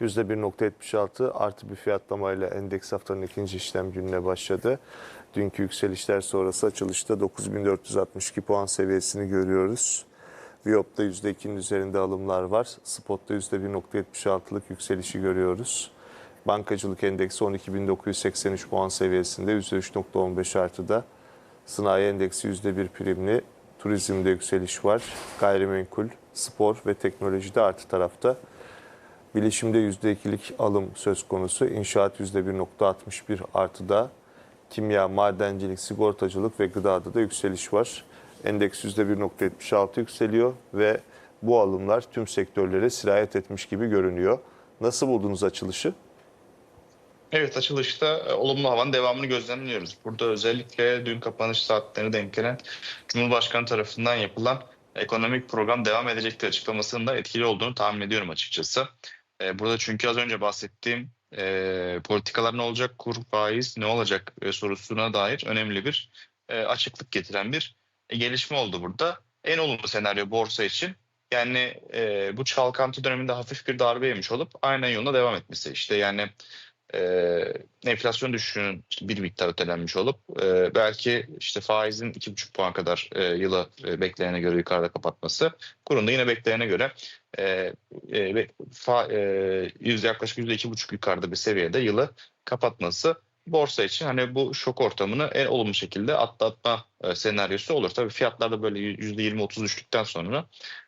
%1.76 artı bir fiyatlamayla endeks haftanın ikinci işlem gününe başladı. Dünkü yükselişler sonrası açılışta 9462 puan seviyesini görüyoruz. Viyop'ta %2'nin üzerinde alımlar var. Spot'ta %1.76'lık yükselişi görüyoruz. Bankacılık endeksi 12.983 puan seviyesinde %3.15 artıda. Sanayi endeksi %1 primli. Turizmde yükseliş var. Gayrimenkul, spor ve teknolojide artı tarafta. Bilişimde %2'lik alım söz konusu. İnşaat %1.61 artıda. Kimya, madencilik, sigortacılık ve gıdada da yükseliş var. Endeks %1.76 yükseliyor ve bu alımlar tüm sektörlere sirayet etmiş gibi görünüyor. Nasıl buldunuz açılışı? Evet açılışta e, olumlu havanın devamını gözlemliyoruz. Burada özellikle dün kapanış saatlerine denk gelen Cumhurbaşkanı tarafından yapılan ekonomik program devam edecektir açıklamasının da etkili olduğunu tahmin ediyorum açıkçası. E, Burada çünkü az önce bahsettiğim e, politikalar ne olacak, kur faiz ne olacak e, sorusuna dair önemli bir e, açıklık getiren bir e, gelişme oldu burada. En olumlu senaryo borsa için yani e, bu çalkantı döneminde hafif bir darbe yemiş olup aynen yoluna devam etmesi. İşte yani e, enflasyon düşüşünün işte bir miktar ötelenmiş olup e, belki işte faizin 2,5 puan kadar e, yıla e, bekleyene göre yukarıda kapatması kurun da yine bekleyene göre e, e, fa, e, yüzde yaklaşık yüzde iki buçuk yukarıda bir seviyede yılı kapatması borsa için hani bu şok ortamını en olumlu şekilde atlatma e, senaryosu olur. Tabii fiyatlarda böyle yüzde yirmi otuz düştükten sonra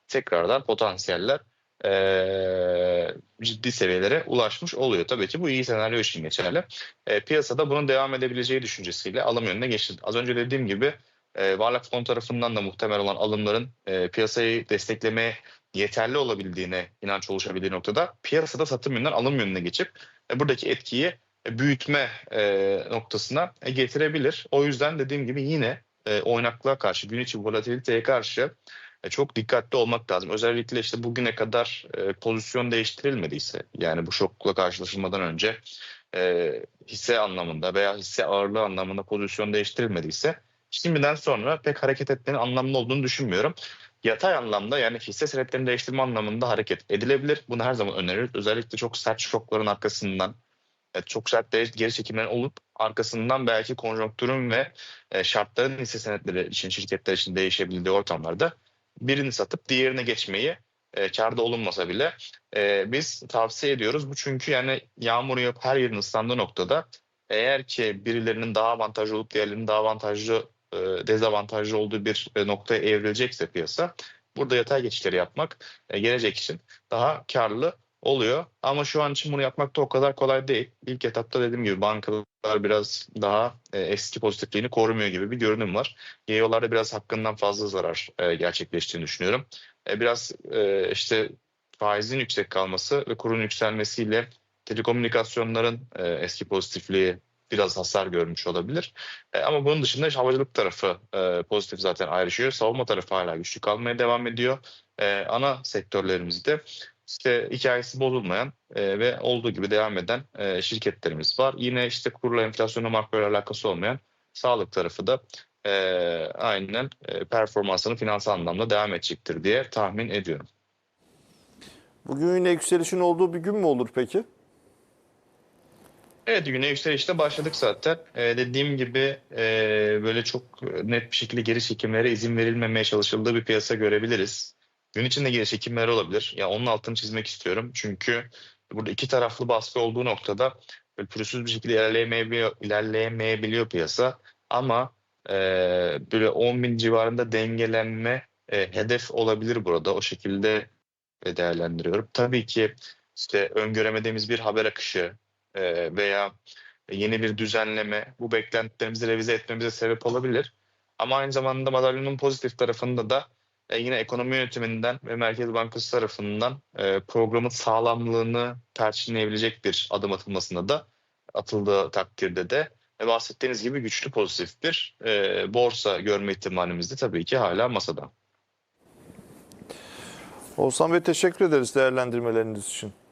tekrardan potansiyeller e, ciddi seviyelere ulaşmış oluyor. Tabii ki bu iyi senaryo için geçerli. E, piyasada bunun devam edebileceği düşüncesiyle alım yönüne geçti. Az önce dediğim gibi e, varlık fon tarafından da muhtemel olan alımların e, piyasayı desteklemeye yeterli olabildiğine inanç oluşabildiği noktada piyasada satım yönünden alım yönüne geçip e, buradaki etkiyi e, büyütme e, noktasına e, getirebilir. O yüzden dediğim gibi yine e, oynaklığa karşı, gün içi volatiliteye karşı çok dikkatli olmak lazım. Özellikle işte bugüne kadar e, pozisyon değiştirilmediyse yani bu şokla karşılaşılmadan önce e, hisse anlamında veya hisse ağırlığı anlamında pozisyon değiştirilmediyse şimdiden sonra pek hareket etmenin anlamlı olduğunu düşünmüyorum. Yatay anlamda yani hisse senetlerini değiştirme anlamında hareket edilebilir. Bunu her zaman öneririz. Özellikle çok sert şokların arkasından e, çok sert geri çekimlerin olup arkasından belki konjonktürün ve e, şartların hisse senetleri için şirketler için değişebildiği ortamlarda birini satıp diğerine geçmeyi e, karda olunmasa bile e, biz tavsiye ediyoruz. Bu çünkü yani yağmur yağıp her yerin ıslandığı noktada eğer ki birilerinin daha avantajlı olup diğerlerinin daha avantajlı e, dezavantajlı olduğu bir e, noktaya evrilecekse piyasa burada yatay geçişleri yapmak e, gelecek için daha karlı oluyor. Ama şu an için bunu yapmak da o kadar kolay değil. İlk etapta dediğim gibi bankalar biraz daha e, eski pozitifliğini korumuyor gibi bir görünüm var. GEO'larda biraz hakkından fazla zarar e, gerçekleştiğini düşünüyorum. E, biraz e, işte faizin yüksek kalması ve kurun yükselmesiyle telekomünikasyonların e, eski pozitifliği biraz hasar görmüş olabilir. E, ama bunun dışında işte havacılık tarafı e, pozitif zaten ayrışıyor. Savunma tarafı hala güçlü kalmaya devam ediyor. E, ana sektörlerimizde işte hikayesi bozulmayan e, ve olduğu gibi devam eden e, şirketlerimiz var. Yine işte kurla enflasyonla makroyla alakası olmayan sağlık tarafı da e, aynen e, performansını finansal anlamda devam edecektir diye tahmin ediyorum. Bugün yine yükselişin olduğu bir gün mü olur peki? Evet güne yükselişte başladık zaten. Ee, dediğim gibi e, böyle çok net bir şekilde geri çekimlere izin verilmemeye çalışıldığı bir piyasa görebiliriz. Gün içinde geri çekimler olabilir. Ya onun altını çizmek istiyorum. Çünkü burada iki taraflı baskı olduğu noktada pürüzsüz bir şekilde ilerleyemeyebiliyor, ilerleyemeyebiliyor piyasa. Ama e, böyle 10 bin civarında dengelenme e, hedef olabilir burada. O şekilde e, değerlendiriyorum. Tabii ki işte öngöremediğimiz bir haber akışı, e, veya yeni bir düzenleme bu beklentilerimizi revize etmemize sebep olabilir. Ama aynı zamanda madalyonun pozitif tarafında da e, yine ekonomi yönetiminden ve Merkez Bankası tarafından e, programın sağlamlığını perçinleyebilecek bir adım atılmasına da atıldığı takdirde de e, bahsettiğiniz gibi güçlü pozitif bir e, borsa görme ihtimalimiz de tabii ki hala masada. Oğuzhan Bey teşekkür ederiz değerlendirmeleriniz için.